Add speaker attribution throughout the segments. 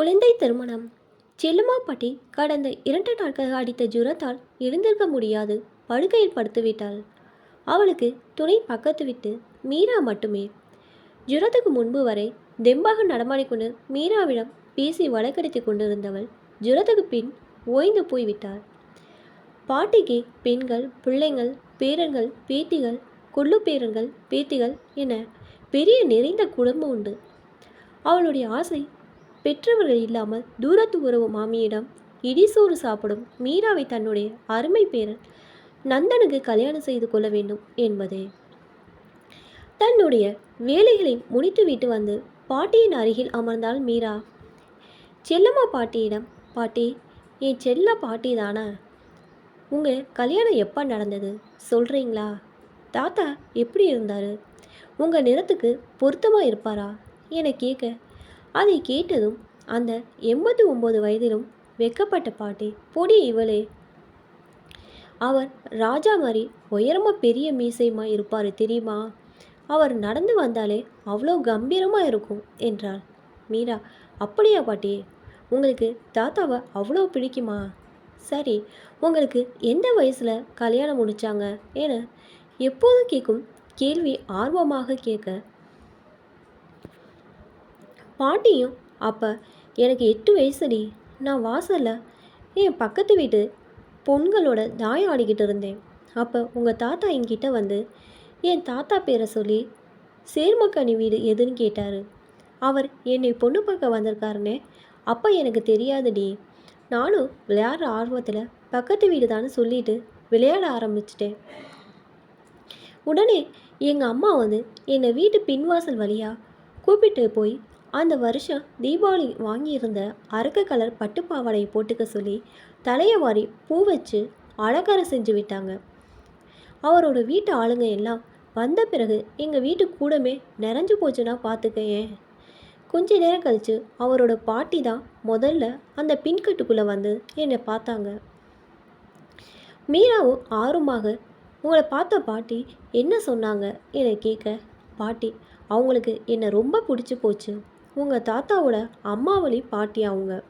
Speaker 1: குழந்தை திருமணம். செல்லுமா பாட்டி கடந்த இரண்டு நாட்கள் அடித்த ஜுரத்தால் எழுந்திருக்க முடியாது படுக்கையில் படுத்துவிட்டாள் அவளுக்கு துணை பக்கத்து விட்டு மீரா மட்டுமே. ஜுரத்துக்கு முன்பு வரை தெம்பாக நடமாடிக்கொண்டு மீராவிடம் பேசி வழக்கடித்து கொண்டிருந்தவள் ஜுரத்துக்கு பின் ஓய்ந்து போய்விட்டாள் பாட்டிக்கு பெண்கள் பிள்ளைங்கள் பேரன்கள் பேத்திகள் கொள்ளு பேரன்கள் பேத்திகள் என பெரிய நிறைந்த குடும்பம் உண்டு. அவளுடைய ஆசை பெற்றவர்கள் இல்லாமல் தூரத்து உறவு மாமியிடம் இடிசோறு சாப்பிடும் மீராவை தன்னுடைய அருமை பேரன் நந்தனுக்கு கல்யாணம் செய்து கொள்ள வேண்டும் என்பதே. தன்னுடைய வேலைகளை முடித்துவிட்டு வந்து பாட்டியின் அருகில் அமர்ந்தாள் மீரா. செல்லம்மா பாட்டியிடம் பாட்டி என் செல்ல பாட்டி தானே? உங்கள் கல்யாணம் எப்போ நடந்தது? சொல்கிறீங்களா தாத்தா எப்படி இருந்தார்? உங்கள் நிறத்துக்கு பொருத்தமாக இருப்பாரா? என கேட்க அதை கேட்டதும் அந்த எண்பத்தி ஒம்பது வயதிலும் வெக்கப்பட்ட பாட்டி பொடி இவளே. அவர் ராஜா மாதிரி உயரமாக பெரிய மீசையுமா இருப்பார் தெரியுமா? அவர் நடந்து வந்தாலே அவ்வளோ கம்பீரமாக இருக்கும் என்றாள். மீரா அப்படியா பாட்டி உங்களுக்கு தாத்தாவை அவ்வளோ பிடிக்குமா? சரி உங்களுக்கு எந்த வயசில் கல்யாணம் முடித்தாங்க என எப்போதும் கேட்கும் கேள்வி ஆர்வமாக கேட்க பாட்டியும் அப்போ எனக்கு எட்டு வயசுடி. நான் வாசலில் என் பக்கத்து வீட்டு பொண்களோட தாயம் ஆடிக்கிட்டு இருந்தேன். அப்போ உங்கள் தாத்தா என்கிட்ட வந்து என் தாத்தா பேரை சொல்லி சேர்மக்கனி வீடு எதுன்னு கேட்டார். அவர் என்னை பொண்ணு பார்க்க வந்திருக்காருன்னே அப்போ எனக்கு தெரியாதுடி. நானும் விளையாடுற ஆர்வத்தில் பக்கத்து வீடு தானே சொல்லிட்டு விளையாட ஆரம்பிச்சிட்டேன். உடனே எங்கள் அம்மா வந்து என்னை வீட்டு பின்வாசல் வழியாக கூப்பிட்டு போய் அந்த வருஷம் தீபாவளி வாங்கியிருந்த அரக்க கலர் பட்டு பாவாடையை போட்டுக்க சொல்லி தலையை வாரி பூ வச்சு அலங்காரம் செஞ்சு விட்டாங்க. அவரோட வீட்டு ஆளுங்க எல்லாம் வந்த பிறகு எங்கள் வீட்டு கூடமே நிறைஞ்சு போச்சுன்னா பார்த்துக்க ஏன்? கொஞ்ச நேரம் கழித்து அவரோட பாட்டி தான் முதல்ல அந்த பின்கட்டுக்குள்ளே வந்து என்னை பார்த்தாங்க. மீராவும் ஆர்வமாக உங்களை பார்த்த பாட்டி என்ன சொன்னாங்க? என கேட்க பாட்டி அவங்களுக்கு என்னை ரொம்ப பிடிச்சி போச்சு. உங்கள் தாத்தாவோட அம்மாவளி பாட்டி அவங்க?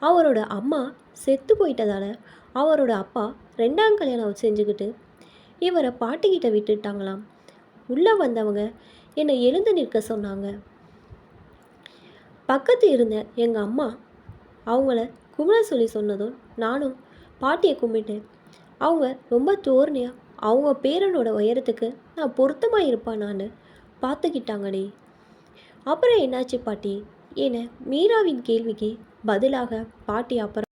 Speaker 1: அவரோட அம்மா செத்து போயிட்டதால அவரோட அப்பா ரெண்டாம் கல்யாணம் செஞ்சுக்கிட்டு இவரை பாட்டிக்கிட்ட விட்டுட்டாங்களாம். உள்ளே வந்தவங்க என்னை எழுந்து நிற்க சொன்னாங்க. பக்கத்து இருந்த எங்கள் அம்மா அவங்கள கும்பிட சொல்லி சொன்னதும் நானும் பாட்டியை கும்பிட்டேன் அவங்க ரொம்ப தோரணையாக அவங்க பேரனோட உயரத்துக்கு நான் பொருத்தமாக இருப்பானான்னு பார்த்துக்கிட்டாங்கடி. அப்புறம் என்னாச்சு பாட்டி? என மீராவின் கேள்விக்கு பதிலாக பாட்டி அப்புறம்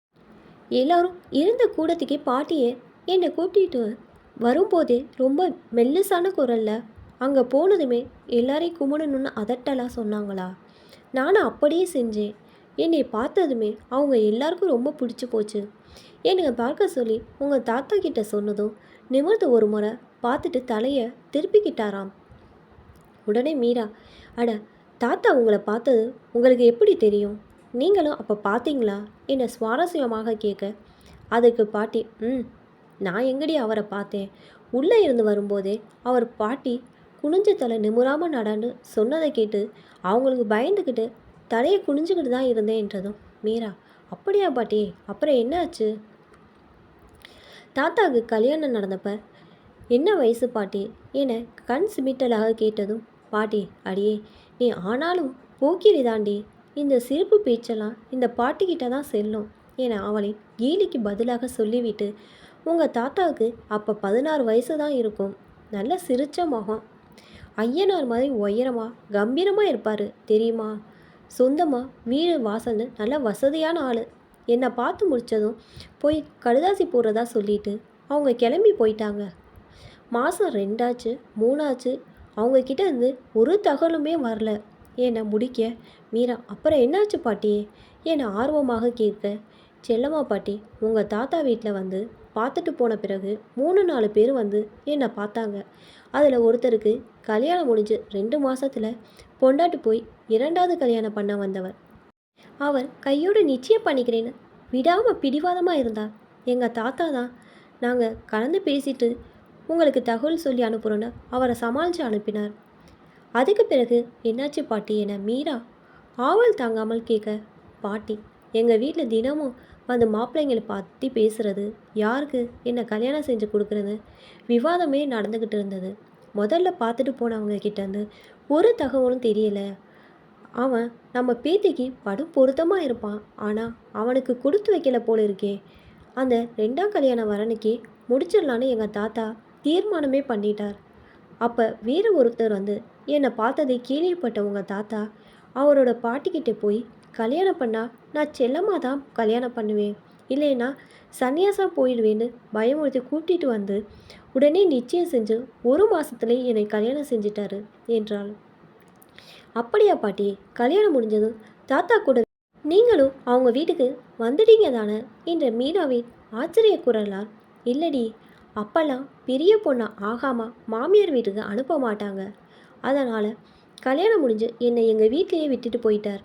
Speaker 1: எல்லாரும் இருந்த கூடத்துக்கே பாட்டியை என்னை கூட்டிகிட்டு வரும்போதே ரொம்ப மெல்லிசான குரல்ல அங்கே போனதுமே எல்லாரையும் கும்பிடணும்னு அதட்டலாம் சொன்னாங்களா? நானும் அப்படியே செஞ்சேன். என்னை பார்த்ததுமே அவங்க எல்லாருக்கும் ரொம்ப பிடிச்சி போச்சு. என்னை பார்க்க சொல்லி உங்கள் தாத்தா கிட்ட சொன்னதும் நிமிர்ந்து ஒரு முறை பார்த்துட்டு தலையை திருப்பிக்கிட்டாராம். உடனே மீரா அட தாத்தா உங்களை பார்த்தது உங்களுக்கு எப்படி தெரியும்? நீங்களும் அப்போ பார்த்தீங்களா? என்னை சுவாரஸ்யமாக கேட்க அதுக்கு பாட்டி ம் நான் எங்கடி அவரை பார்த்தேன்? உள்ளே இருந்து வரும்போதே அவர் பாட்டி குனிஞ்ச தலை நிமுறாமல் நடான்னு சொன்னதை கேட்டு அவங்களுக்கு பயந்துக்கிட்டு தலையை குனிஞ்சுக்கிட்டு தான் இருந்தேன்றதும் மீரா அப்படியா பாட்டி? அப்புறம் என்னாச்சு? தாத்தாவுக்கு கல்யாணம் நடந்தப்ப என்ன வயசு பாட்டி? என கண் சிமிட்டலாக கேட்டதும் பாட்டி அடியே நீ ஆனாலும் போக்கிரி தாண்டி இந்த சிரிப்பு பேச்செல்லாம் இந்த பாட்டிக்கிட்ட தான் செல்லும் என அவளை கேலிக்கு பதிலாக சொல்லிவிட்டு உங்கள் தாத்தாவுக்கு அப்போ பதினாறு வயசு தான் இருக்கும். நல்ல சிரிச்ச முகம். ஐயனார் மாதிரி உயரமாக கம்பீரமாக இருப்பார் தெரியுமா? சொந்தமாக வீடு வாசல்னு நல்ல வசதியான ஆள். என்னை பார்த்து முடித்ததும் போய் கடுதாசி போடுறதா சொல்லிட்டு அவங்க கிளம்பி போயிட்டாங்க. மாதம் ரெண்டாச்சு மூணாச்சு அவங்கக்கிட்ட இருந்து ஒரு தகவலுமே வரல. என்னை முடிக்க மீரா அப்புறம் என்னாச்சு பாட்டி? என்னை ஆர்வமாக கேட்க செல்லம்மா பாட்டி உங்கள் தாத்தா வீட்டில் வந்து பார்த்துட்டு போன பிறகு மூணு நாலு பேர் வந்து என்னை பார்த்தாங்க. அதில் ஒருத்தருக்கு கல்யாணம் முடிஞ்சு ரெண்டு மாதத்தில் பொண்டாட்டு போய் இரண்டாவது கல்யாணம் பண்ண வந்தவர். அவர் கையோடு நிச்சயம் பண்ணிக்கிறேன்னு விடாமல் பிடிவாதமாக இருந்தார் எங்கள் தாத்தா தான் நாங்கள் கலந்து பேசிட்டு உங்களுக்கு தகவல் சொல்லி அனுப்புகிறோன்னு அவரை சமாளித்து அனுப்பினார். அதுக்கு பிறகு என்னாச்சு பாட்டி? என மீரா ஆவல் தாங்காமல் கேட்க பாட்டி எங்கள் வீட்டில் தினமும் வந்து மாப்பிள்ளைங்களை பற்றி பேசுகிறது யாருக்கு? என்னை கல்யாணம் செஞ்சு கொடுக்குறது? விவாதமே நடந்துக்கிட்டு இருந்தது. முதல்ல பார்த்துட்டு போனவங்க கிட்டேருந்து ஒரு தகவலும் தெரியலை. அவன் நம்ம பேத்திக்கு படு பொருத்தமாக இருப்பான். ஆனால் அவனுக்கு கொடுத்து வைக்கல போல இருக்கே. அந்த ரெண்டாம் கல்யாணம் வரனுக்கே முடிச்சிடலான்னு எங்கள் தாத்தா தீர்மானமே பண்ணிட்டார். அப்போ வேறு ஒருத்தர் வந்து என்னை பார்த்ததை கேள்விப்பட்ட உங்கள் தாத்தா அவரோட பாட்டிக்கிட்ட போய் கல்யாணம் பண்ணால் நான் செல்லமாக தான் கல்யாணம் பண்ணுவேன். இல்லைன்னா சன்னியாசம் போயிடுவேன்னு பயமுறுத்தி கூட்டிகிட்டு வந்து உடனே நிச்சயம் செஞ்சு ஒரு மாதத்துலேயே என்னை கல்யாணம் செஞ்சிட்டாரு என்றாள். அப்படியா பாட்டி கல்யாணம் முடிஞ்சதும் தாத்தா கூட நீங்களும் அவங்க வீட்டுக்கு வந்துட்டீங்க தானே என்ற மீனாவின் ஆச்சரிய குரலால் இல்லடி அப்பெல்லாம் பெரிய பொண்ணா ஆகாமல் மாமியார் வீட்டுக்கு அனுப்ப மாட்டாங்க. அதனால் கல்யாணம் முடிஞ்சு என்னை எங்கள் வீட்டிலேயே விட்டுட்டு போயிட்டார்.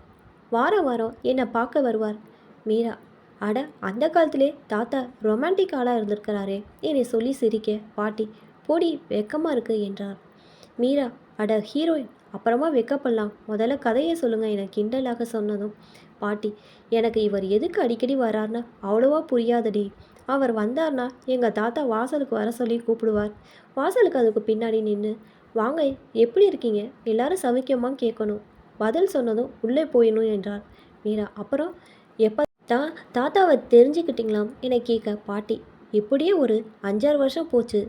Speaker 1: வாரம் வாரம் என்னை பார்க்க வருவார். மீரா அட அந்த காலத்திலே தாத்தா ரொமான்டிக் ஆளாக இருந்திருக்கிறாரே. என்னை சொல்லி சிரிக்க. பாட்டி போடி வெக்கமாக இருக்கு என்றார். மீரா அட ஹீரோயின் அப்புறமா வெக்கப்படலாம். முதல்ல கதையை சொல்லுங்கள் என கிண்டலாக சொன்னதும் பாட்டி எனக்கு இவர் எதுக்கு அடிக்கடி வரார்னு அவ்வளோவா புரியாதடி. அவர் வந்தார்னா எங்கள் தாத்தா வாசலுக்கு வர சொல்லி கூப்பிடுவார். வாசலுக்கு அதுக்கு பின்னாடி நின்று வாங்க எப்படி இருக்கீங்க? எல்லாரும் சவிக்கமா கேட்கணும் பதில் சொன்னதும் உள்ளே போயிடணும் என்றார். மீரா அப்புறம் எப்போ தா தாத்தாவை தெரிஞ்சுக்கிட்டீங்களாம்? என கேட்க பாட்டி இப்படியே ஒரு அஞ்சாறு வருஷம் போச்சு.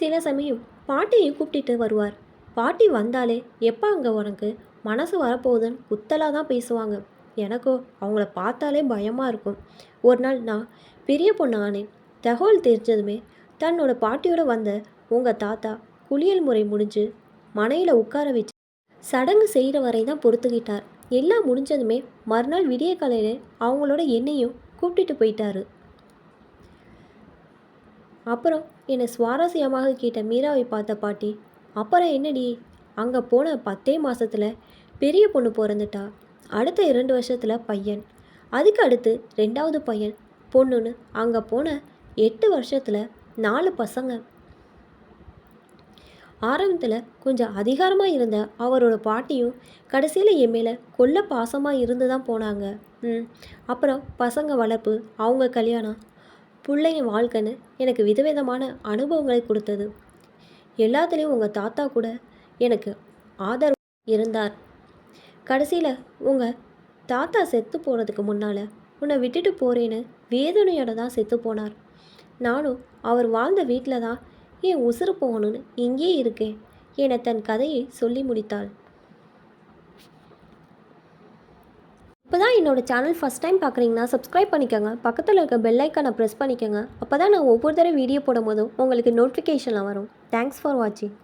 Speaker 1: சில சமயம் பாட்டியையும் கூப்பிட்டுட்டு வருவார். பாட்டி வந்தாலே எப்போ அங்கே உனக்கு? மனசு வரப்போகுதுன்னு குத்தலாக தான் பேசுவாங்க. எனக்கோ அவங்கள பார்த்தாலே பயமாக இருக்கும். ஒரு நாள் நான் பெரிய பொண்ணு ஆனேன் தகவல் தெரிஞ்சதுமே தன்னோட பாட்டியோட வந்த உங்கள் தாத்தா குளியல் முறை முடிஞ்சு மனையில் உட்கார வச்சு சடங்கு செய்கிற வரை தான் பொறுத்துக்கிட்டார். எல்லாம் முடிஞ்சதுமே மறுநாள் விடிய காலையில் அவங்களோட என்னையும் கூப்பிட்டுட்டு போயிட்டாரு. அப்புறம் என்னை சுவாரஸ்யமாக கேட்ட மீராவை பார்த்த பாட்டி அப்புறம் என்னடி? அங்கே போன பத்தே மாதத்தில் பெரிய பொண்ணு பிறந்துட்டா. அடுத்த இரண்டு வருஷத்தில் பையன். அதுக்கு அடுத்து ரெண்டாவது பையன். பொண்ணுன்னு அங்கே போன எட்டு வருஷத்தில் நாலு பசங்க. ஆரம்பத்தில் கொஞ்சம் அதிகாரமாக இருந்த அவரோட பாட்டியும் கடைசியில் என் மேலே கொல்ல பாசமாக இருந்து தான் போனாங்க. ம். அப்புறம் பசங்க வளர்ப்பு அவங்க கல்யாணம் பிள்ளைங்க வாழ்க்கைன்னு எனக்கு விதவிதமான அனுபவங்களை கொடுத்தது. எல்லாத்துலேயும் உங்கள் தாத்தா கூட எனக்கு ஆதரவு இருந்தார். கடைசியில் உங்கள் தாத்தா செத்து போகிறதுக்கு முன்னால் உன்னை விட்டுட்டு போகிறேன்னு வேதனையோட தான் செத்து போனார். நானும் அவர் வாழ்ந்த வீட்டில் தான் என் உசுறு போகணும்னு இங்கேயே இருக்கேன் என தன் கதையை சொல்லி முடித்தாள். இப்போ தான் என்னோடய சேனல் ஃபஸ்ட் டைம் பார்க்குறீங்கன்னா சப்ஸ்கிரைப் பண்ணிக்கோங்க. பக்கத்தில் இருக்க பெல் ஐக்கானை ப்ரெஸ் பண்ணிக்கோங்க. அப்போ தான் நான் ஒவ்வொரு தடவை வீடியோ போடும் போதும் உங்களுக்கு நோட்டிஃபிகேஷனில் வரும். தேங்க்ஸ் ஃபார் வாட்சிங்